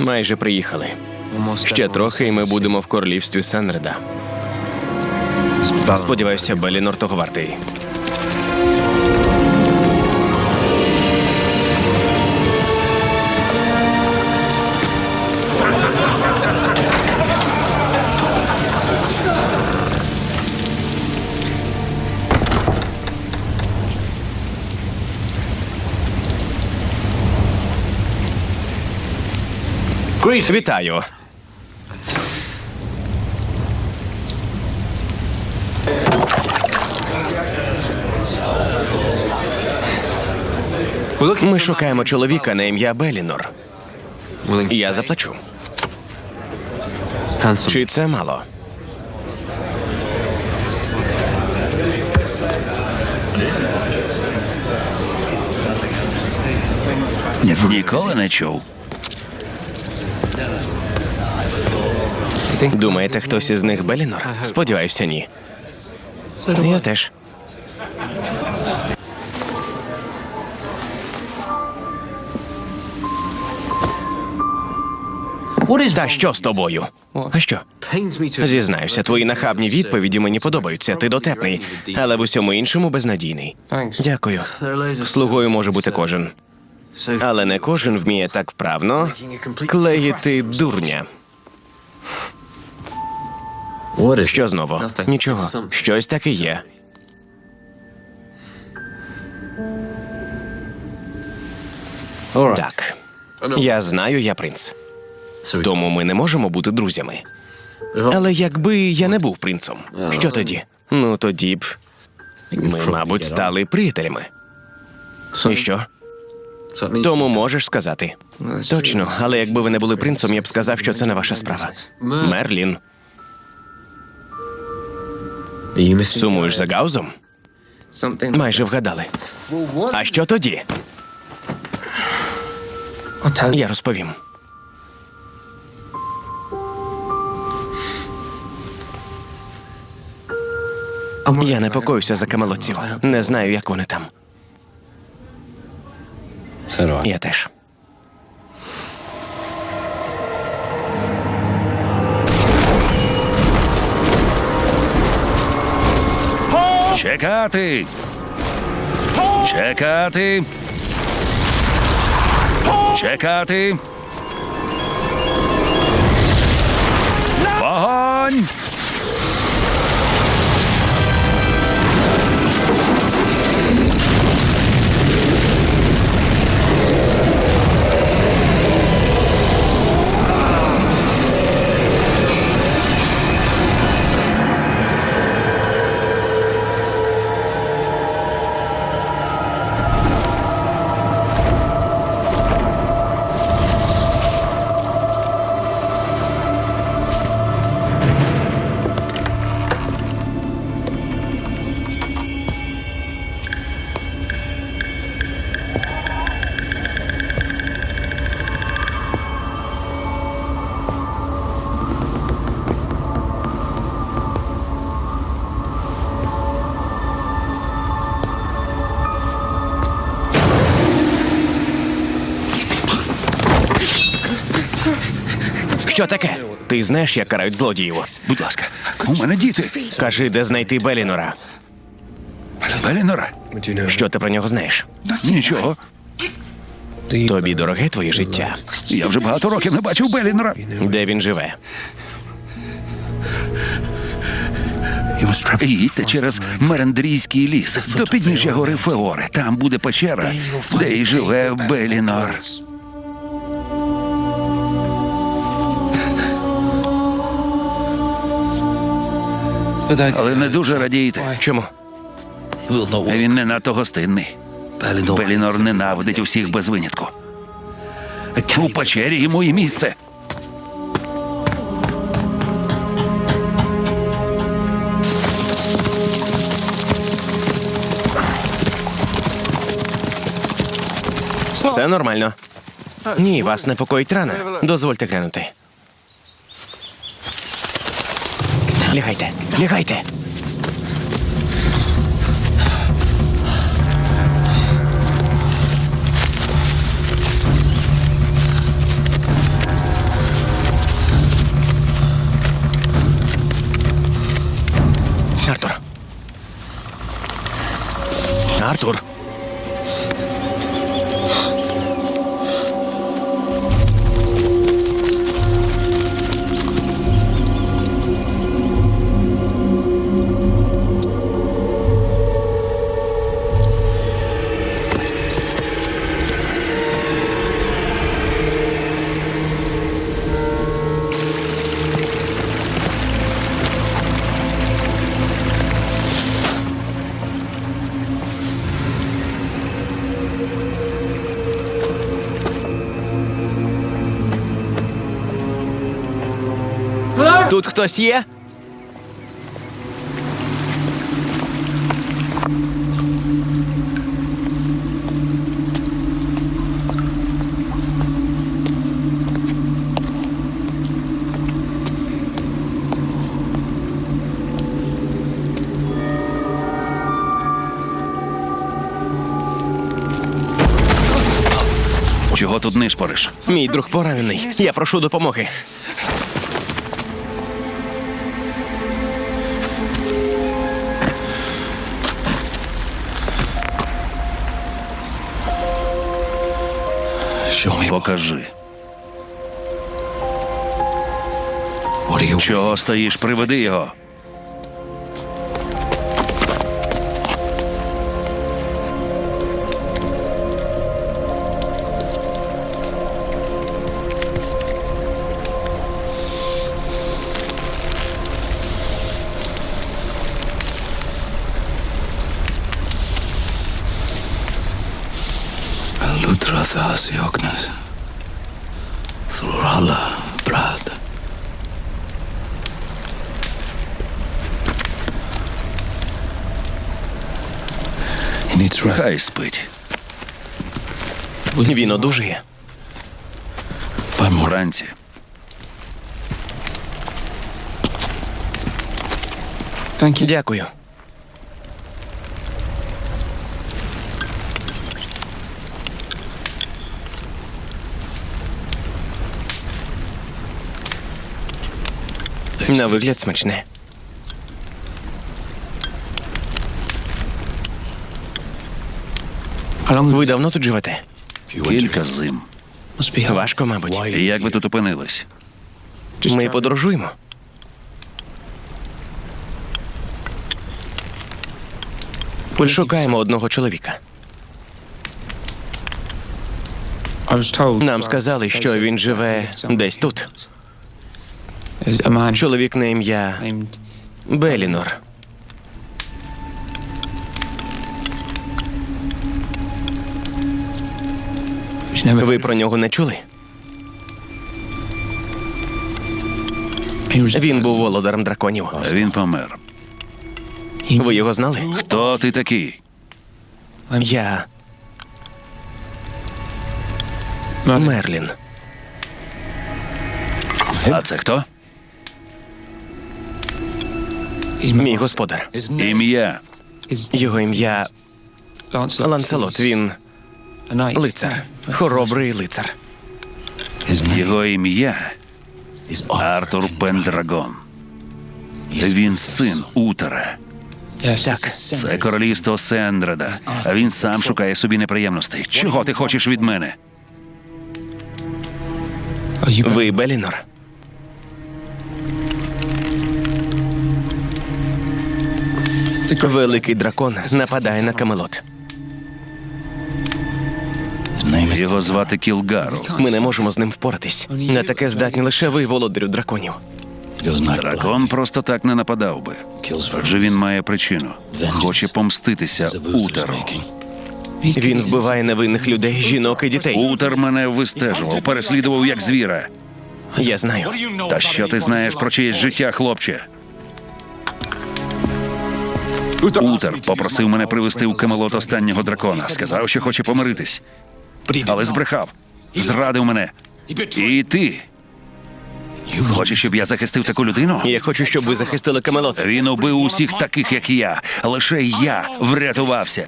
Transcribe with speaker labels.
Speaker 1: Майже приїхали. Ще трохи, і ми будемо в королівстві Сенреда. Сподіваюся, Белінор того вартий. Вітаю. Ми шукаємо чоловіка на ім'я Белінор. Я заплачу. Чи це мало?
Speaker 2: Ніколи не чув.
Speaker 1: Думаєте, хтось із них Белінор? Сподіваюся, ні. Я теж. Та що з тобою? А що? Зізнаюся, твої нахабні відповіді мені подобаються. Ти дотепний, але в усьому іншому безнадійний. Дякую. Слугою може бути кожен, але не кожен вміє так вправно клеїти дурня. Що знову? Нічого. Щось таке є. Так. Я знаю, я принц. Тому ми не можемо бути друзями. Але якби я не був принцем, що тоді? Ну тоді б ми, мабуть, стали приятелями. І що? Тому можеш сказати. Точно, але якби ви не були принцем, я б сказав, що це не ваша справа. Мерлін, сумуєш за Гаузом? Майже вгадали. А що тоді? Я розповім. Я непокоюся за камелотців. Не знаю, як вони там. Я теж.
Speaker 2: Чекати. Чекати. Чекати. Вогонь!
Speaker 1: Що таке? Ти знаєш, як карають злодіїв?
Speaker 2: Будь ласка, у мене діти.
Speaker 1: Кажи, де знайти Белінора.
Speaker 2: Белінора.
Speaker 1: Що ти про нього знаєш?
Speaker 2: Нічого.
Speaker 1: Тобі дороге твоє життя.
Speaker 2: Я вже багато років не бачив Белінора.
Speaker 1: Де він живе?
Speaker 2: Їдьте через Мерендрійський ліс до підніжжя гори Феори. Там буде печера, де і живе Белінор. Але не дуже радійте.
Speaker 1: Чому?
Speaker 2: Він не надто гостинний. Белінор ненавидить усіх без винятку. У печері йому і місце.
Speaker 1: Все нормально. Ні, вас непокоїть рана. Дозвольте глянути. Лягайте, лягайте. Тут хтось є?
Speaker 2: Чого тут нишпориш?
Speaker 1: Мій друг поранений. Я прошу допомоги.
Speaker 2: Покажи. Чого стоїш? Приведи його.
Speaker 3: Through brad. He needs.
Speaker 2: Хай спить.
Speaker 1: Він
Speaker 3: morning.
Speaker 2: Вранці.
Speaker 3: Thank you.
Speaker 1: Дякую. На вигляд смачне. Ви давно тут живете?
Speaker 2: Кілька зим.
Speaker 1: Важко, мабуть.
Speaker 2: І як ви тут опинились?
Speaker 1: Ми подорожуємо. Шукаємо одного чоловіка. Нам сказали, що він живе десь тут. Чоловік на ім'я Белінор. Ви про нього не чули? Він був володарем драконів.
Speaker 2: Він помер.
Speaker 1: Ви його знали?
Speaker 2: Хто ти такий?
Speaker 1: Я Мерлін.
Speaker 2: А це хто?
Speaker 1: Мій господар.
Speaker 2: Ім'я.
Speaker 1: Його ім'я Ланселот. Він лицар. Хоробрий лицар.
Speaker 2: Його ім'я. Артур Пендрагон. Він син Утера.
Speaker 1: Так,
Speaker 2: Це королівство Сендреда. А він сам шукає собі неприємностей. Чого ти хочеш від мене?
Speaker 1: ви Белінор. Великий дракон нападає на Камелот.
Speaker 2: Його звати Кілгару.
Speaker 1: Ми не можемо з ним впоратись. На таке здатні лише ви, володарю драконів.
Speaker 2: Дракон просто так не нападав би. Адже він має причину. Хоче помститися Утеру.
Speaker 1: Він вбиває невинних людей, жінок і дітей.
Speaker 2: Утер мене вистежував, переслідував як звіра.
Speaker 1: Я знаю.
Speaker 2: Та що ти знаєш про чиєсь життя, хлопче? Утер попросив мене привезти у Камелот останнього дракона. Сказав, що хоче помиритись, але збрехав. Зрадив мене. І ти хочеш, щоб я захистив таку людину?
Speaker 1: Я хочу, щоб ви захистили Камелот.
Speaker 2: Він убив усіх таких, як я. Лише я врятувався.